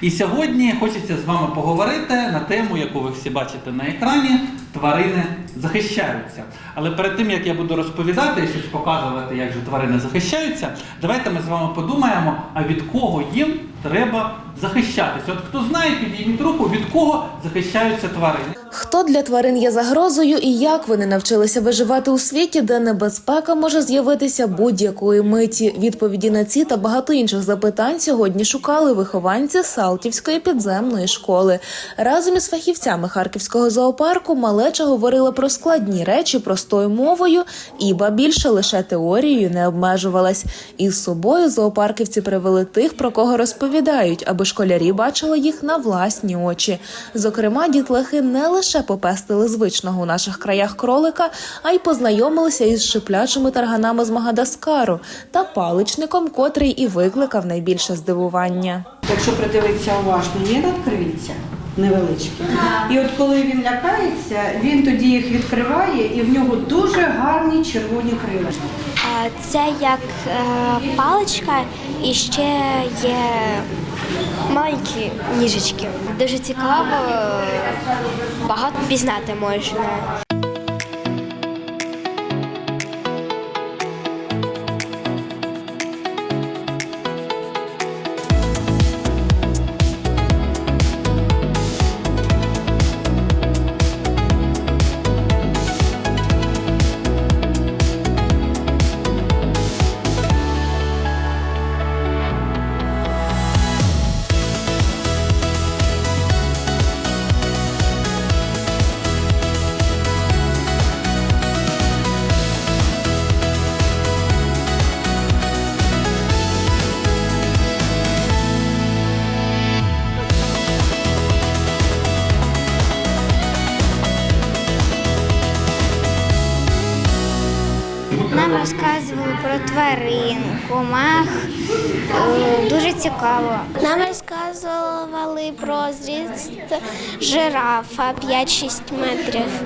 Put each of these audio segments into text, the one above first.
І сьогодні хочеться з вами поговорити на тему, яку ви всі бачите на екрані. Тварини захищаються. Але перед тим як я буду розповідати і щось показувати, як же тварини захищаються, давайте ми з вами подумаємо, а від кого їм треба захищатися. От хто знає, підійміть руку, від кого захищаються тварини. Хто для тварин є загрозою і як вони навчилися виживати у світі, де небезпека може з'явитися будь-якої миті? Відповіді на ці та багато інших запитань сьогодні шукали вихованці Салтівської підземної школи. Разом із фахівцями харківського зоопарку малеча говорила про складні речі простою мовою, і ба більше лише теорією не обмежувалась. Із собою зоопарківці привели тих, про кого розповідають, аби школярі бачили їх на власні очі. Зокрема, дітлахи не лише попестили звичного у наших краях кролика, а й познайомилися із шиплячими тарганами з Магадаскару та паличником, котрий і викликав найбільше здивування. Якщо придивитися уважно, є надкрильця невеличкі. І от коли він лякається, він тоді їх відкриває, і в нього дуже гарні червоні крила. Це як е, паличка і ще є маленькі ніжечки. Дуже цікаво, багато пізнати можна. Нам розказували про тварин, комах. Е, Дуже цікаво. Нам розказували про зріст жирафа 5-6 метрів,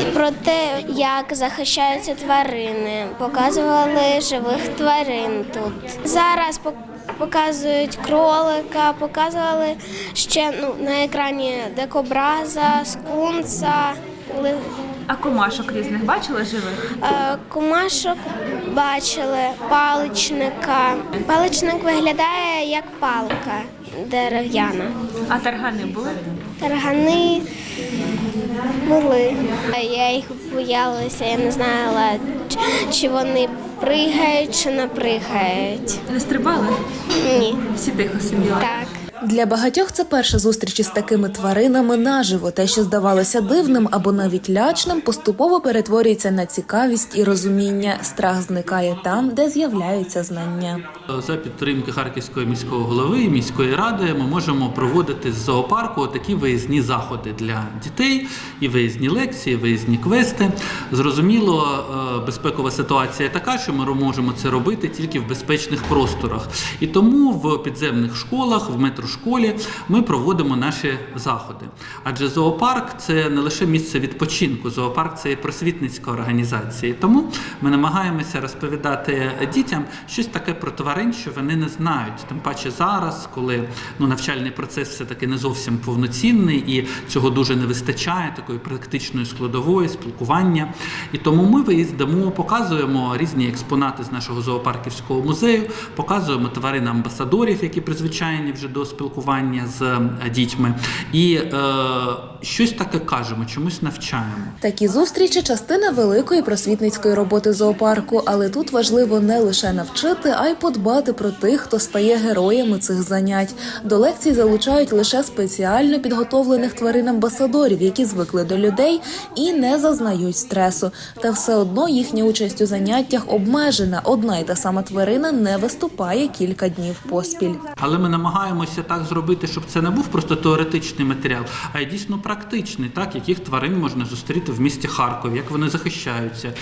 і про те, як захищаються тварини. Показували живих тварин тут. Зараз показують кролика, показували ще ну, на екрані декобраза, скунса. А комашок різних бачили живих? Е, Комашок бачили, паличника. Паличник виглядає як палка дерев'яна. А таргани були? Таргани були. Я їх боялася, я не знала, чи- чи вони пригають, чи не пригають. Не стрибали? Ні. Всі тихо сиділи. Так. Для багатьох це перша зустріч із такими тваринами наживо. Те, що здавалося дивним або навіть лячним, поступово перетворюється на цікавість і розуміння. Страх зникає там, де з'являються знання. За підтримки Харківського міського голови і міської ради ми можемо проводити з зоопарку такі виїзні заходи для дітей, і виїзні лекції, і виїзні квести. Зрозуміло, е, безпекова ситуація така, що ми можемо це робити тільки в безпечних просторах. І тому в підземних школах, в метрошколі ми проводимо наші заходи. Адже зоопарк це не лише місце відпочинку, зоопарк це і просвітницька організація. Тому ми намагаємося розповідати дітям щось таке про тварин, що вони не знають. Тим паче зараз, коли ну, навчальний процес все-таки не зовсім повноцінний і цього дуже не вистачає, такої практичної складової, спілкування. І тому ми виїздимо, показуємо різні експонати з нашого зоопарківського музею, показуємо тварин амбасадорів, які призвичайні вже до спілкування з е, дітьми. І е, щось таке кажемо, чомусь навчаємо. Такі зустрічі частина великої просвітницької роботи зоопарку, але тут важливо не лише навчити, а й подбати про тих, хто стає героями цих занять. До лекцій залучають лише спеціально підготовлених тварин-амбасадорів, які звикли до людей і не зазнають стресу. Та все одно їхня участь у заняттях обмежена. Одна й та сама тварина не виступає кілька днів поспіль. Але ми намагаємося так зробити, щоб це не був просто теоретичний матеріал, а й дійсно практичний, так яких тварин можна зустріти в місті Харкові, як вони захищаються,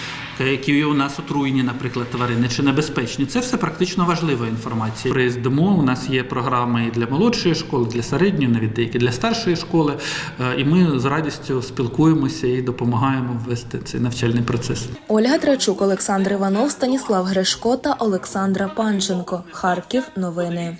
які у нас отруєні, наприклад, тварини чи небезпечні. Це все практично важлива інформація. Приїздимо. У нас є програми і для молодшої школи, для середньої, навіть деякі для старшої школи. Е, І ми з радістю спілкуємося і допомагаємо ввести цей навчальний процес. Ольга Трачук, Олександр Іванов, Станіслав Гришко та Олександра Панченко. Харків. Новини.